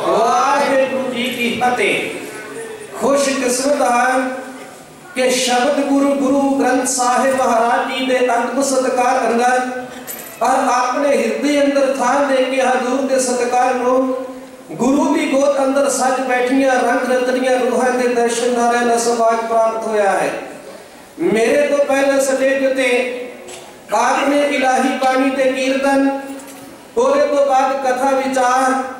واحد جی کی فتح خوش قسمت ہے کہ شبد گروہ گروہ گرند صاحب مہاراج جی دے انت کو صدقار اندر اور آپ نے ہردی اندر تھا دے کے حضور کے صدقار نو گروہ دی گوت اندر سج بیٹھنیاں رنگ رتنیاں روحہ دے درشن نارے نصب آج پرانت ہویا ہے میرے تو پہلے سٹیج تے آپ نے الہی پانی تے کیردن پورے تو بعد کتھا وچار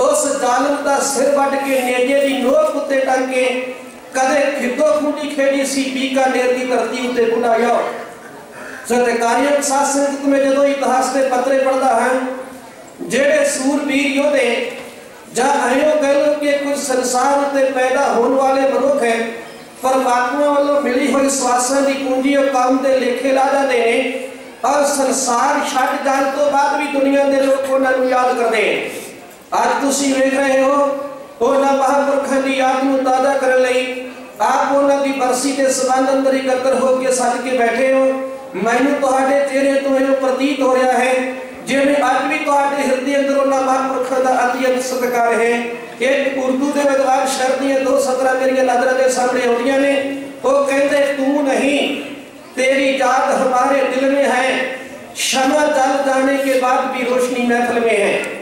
ਉਸ ਜ਼ਾਲਮ ਦਾ ਸਿਰ ਵੱਢ ਕੇ ਨੇਜੇ ਦੀ ਨੋਕ ਉੱਤੇ ਟੰਗ ਕੇ ਕਦੇ ਖਿੱਦੋ ਖੁੰਡੀ ਖੇਡੀ ਸੀ ਬੀਕਾਨੇਰ ਦੀ ਧਰਤੀ ਉੱਤੇ ਬੁਲਾਇਆ। ਸਤਿਕਾਰੀਆਂ ਸਾਸਨ ਮੈਂ ਜਦੋਂ ਇਤਿਹਾਸ ਦੇ ਪੱਤਰੇ ਪੜਦਾ ਹਾਂ, ਜਿਹੜੇ ਸੂਰਬੀਰ ਯੋਧੇ ਜਾਂ ਆਇਓ ਕਹਿ ਲੋ ਕੁਝ ਸੰਸਾਰ ਉੱਤੇ ਪੈਦਾ ਹੋਣ ਵਾਲੇ ਮਨੁੱਖ ਹੈ, ਪਰਮਾਤਮਾ ਵੱਲੋਂ ਮਿਲੀ ਹੋਈ ਸਵਾਸਾਂ ਦੀ ਪੂੰਜੀ ਉਹ ਕੰਮ ਦੇ ਲੇਖੇ ਲਾ ਜਾਂਦੇ ਨੇ ਔਰ ਸੰਸਾਰ ਛੱਡ ਜਾਣ ਤੋਂ ਬਾਅਦ ਵੀ ਦੁਨੀਆ ਦੇ ਲੋਕ ਉਹਨਾਂ ਨੂੰ ਯਾਦ ਕਰਦੇ ਨੇ। اب تُھ رہے ہو اور نہ مہاپر کی یاد کر لئی آپ کی برسی کے ہی ایکتر ہو کے ساتھ کے بیٹھے ہو مجھے چہرے تو پرتی ہوا ہے جی میں ہردی مہا پورا ات ستکار ہے اردو کے ادوان شردیاں دو سطر تیریاں نظر دے سامنے آئی کہیں تیری جات ہمارے دل میں ہے شمع دل جانے کے بعد بھی روشنی محفل میں ہے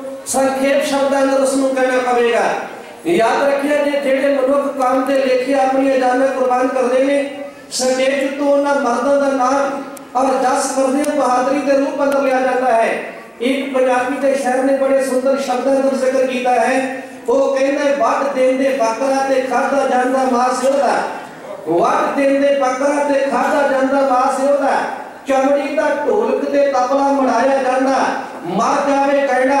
ਸੰਖੇਪ ਸ਼ਬਦਾਂ ਅੰਦਰ ਉਸ ਨੂੰ ਕਹਿਣਾ ਪਵੇਗਾ ਯਾਦ ਰੱਖਿਆ ਜੇ ਜਿਹੜੇ ਮਨੁੱਖ ਕੰਮ ਦੇ ਲੇਖੇ ਆਪਣੀਆਂ ਜਾਨਾਂ ਕੁਰਬਾਨ ਕਰਦੇ ਨੇ ਸਟੇਜ ਤੋਂ ਉਹਨਾਂ ਮਰਦਾਂ ਦਾ ਨਾਮ ਔਰ ਜਸ ਕਰਦੇ ਬਹਾਦਰੀ ਦੇ ਰੂਪ ਅੰਦਰ ਲਿਆ ਜਾਂਦਾ ਹੈ ਇੱਕ ਪੰਜਾਬੀ ਦੇ ਸ਼ਾਇਰ ਨੇ ਬੜੇ ਸੁੰਦਰ ਸ਼ਬਦਾਂ ਦਾ ਜ਼ਿਕਰ ਕੀਤਾ ਹੈ ਉਹ ਕਹਿੰਦਾ ਵੱਡ ਦੇਂਦੇ ਬੱਕਰਾ ਤੇ ਖਾਦਾ ਜਾਂਦਾ ਮਾਸ ਉਹਦਾ ਵੱਡ ਦੇਂਦੇ ਬੱਕਰਾ ਤੇ ਖਾਦਾ ਜਾਂਦਾ ਮਾਸ ਉਹਦਾ ਚਮੜੀ ਦਾ ਢੋਲਕ ਤੇ ਤਬਲਾ ਮੜਾਇਆ ਜਾਂਦਾ ਮਰ ਜਾਵੇ ਕਹਿਣਾ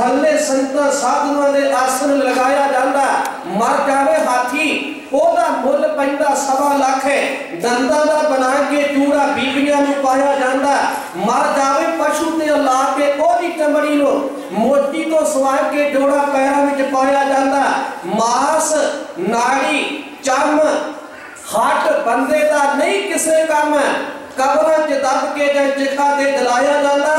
تھلے سنتا سادنا نے آسن لگایا جاندا مر جاوے ہاتھی اودا مل پیندا سوا لاکھے ہے دندا دا بنا کے چوڑا بیبیاں نو پایا جاندا مر جاوے پشو تے اللہ کے اوہی چمڑی نو موٹی تو سوائے کے جوڑا پیرا وچ پایا جاندا ماس ناڑی چم ہٹ بندے دا نہیں کسے کام قبراں چ دب کے جے چکا دے دلایا جاندہ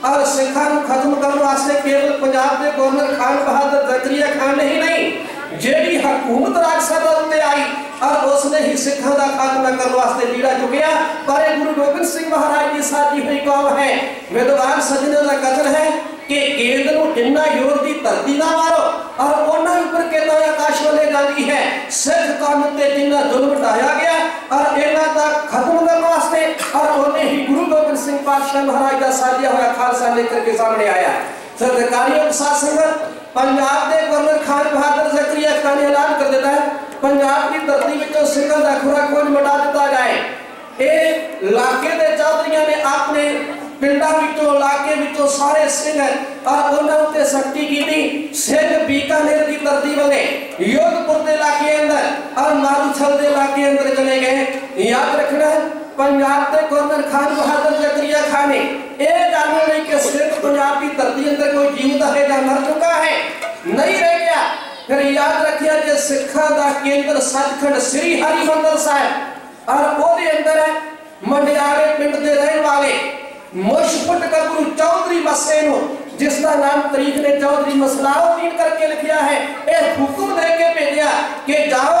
اور سکھان ختم کرنے واسطے کیول پنجاب دے گورنر خان بہادر زکریہ خان نے نہیں نہیں، جیڑی حکومت راج سبھا تے آئی اور اس نے ہی سکھاں دا خاتمہ کرنے واسطے لیڑا چکیا پر گرو گوبند سنگھ مہاراج دی ساتھی ہوئی قوم ہے۔ ویدوان سجنے دا قتل ہے کہ گیند نو ٹنہ یور دی تردی نہ مارو۔ اور اونا اوپر کے نایا کاش والے گاندھی ہے، سکھ قوم تے جنہ ظلم ڈایا گیا اور اینا دا ختم کرنے واسطے اور اونے بادشاہ مہراج دا سالیہ ہویا، خالصہ لے کر کے سامنے آیا۔ ہے سرکاری اقصاد سنگت، پنجاب دے گورنر خان بہادر زکریہ خانی اعلان کر دیتا ہے، پنجاب کی دردی میں جو سنگت دا خورا مٹا دیتا جائے۔ اے لاکے دے چادریاں نے آپ نے پنڈا وچوں، علاقے وچوں سارے سنگھ اور انہوں نے سکتی کی کیتی۔ سنگھ بیکانیر دی تردی بنے یوگ پردے علاقے اندر اور ماروچھل دے علاقے اندر جنے گئے۔ یاد رکھنا ہے پنجاب دے گورنر خان بہادر زکریہ خانے اے جانو نہیں کہ صرف پنجاب کی دردی اندر کوئی جیوتا ہے یا مر چکا ہے۔ نہیں رہ گیا۔ پھر یاد رکھیا کہ سکھا دا کیندر سچکھنڈ سری ہری مندر صاحب۔ اور وہ دے اندر ہے منڈیارے پنٹ دے رہن والے مشپٹ کا گروہ چودری مسینو جس کا نام تاریخ نے چودری مسلاؤ تین کر کے لکھیا ہے۔ اے حکم دے کے پہ دیا کہ جاؤ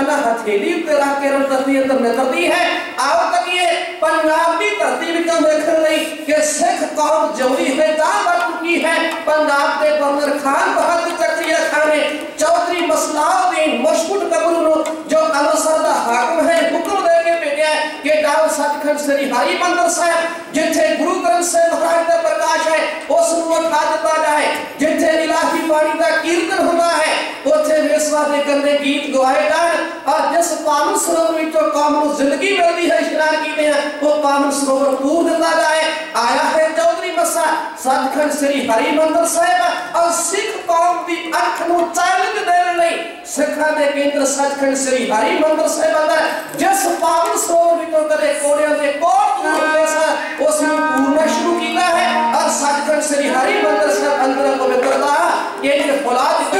مردانہ ہتھیلی پہ رکھ کے تصویر تم نے کر دی ہے۔ آؤ تک یہ پنجابی ترتیب تم نے کر رہی کہ سکھ قوم جوری ہے بن چکی ہے۔ پنجاب کے پرنر خان بہت چکریہ خانے چودھری مسلاو دین مشکل قبول جو اللہ سردہ حاکم ہے، حکم دے کے پہ گیا ہے کہ ڈاؤ سچکھنڈ سے رہائی مندر ہے جتھے گروہ کرن سے مہراج پرکاش ہے، اس نوٹ آدتا جائے۔ جتھے الہی پانی دا کیرتن ہونا ہے وعدے کرنے گیت گوائے گان اور جس پامن سروور وچوں قوم نو زندگی ملدی ہے اشارہ کیتے ہیں، وہ پامن سروور پور دتا جائے آیا ہے چوہدری مسا ساتھ سری ہری مندر صاحب اور سکھ قوم دی اکھ نو چیلنج دین لئی سکھاں دے کیندر ساتھ سری ہری مندر صاحب اندر جس پامن سروور وچوں کدے کوڑیاں دے کوٹ نہ ہوئے سا، اس نے پورنا شروع کیتا ہے، اور ساتھ سری ہری مندر صاحب اندر کو بتردا یہ فولاد کی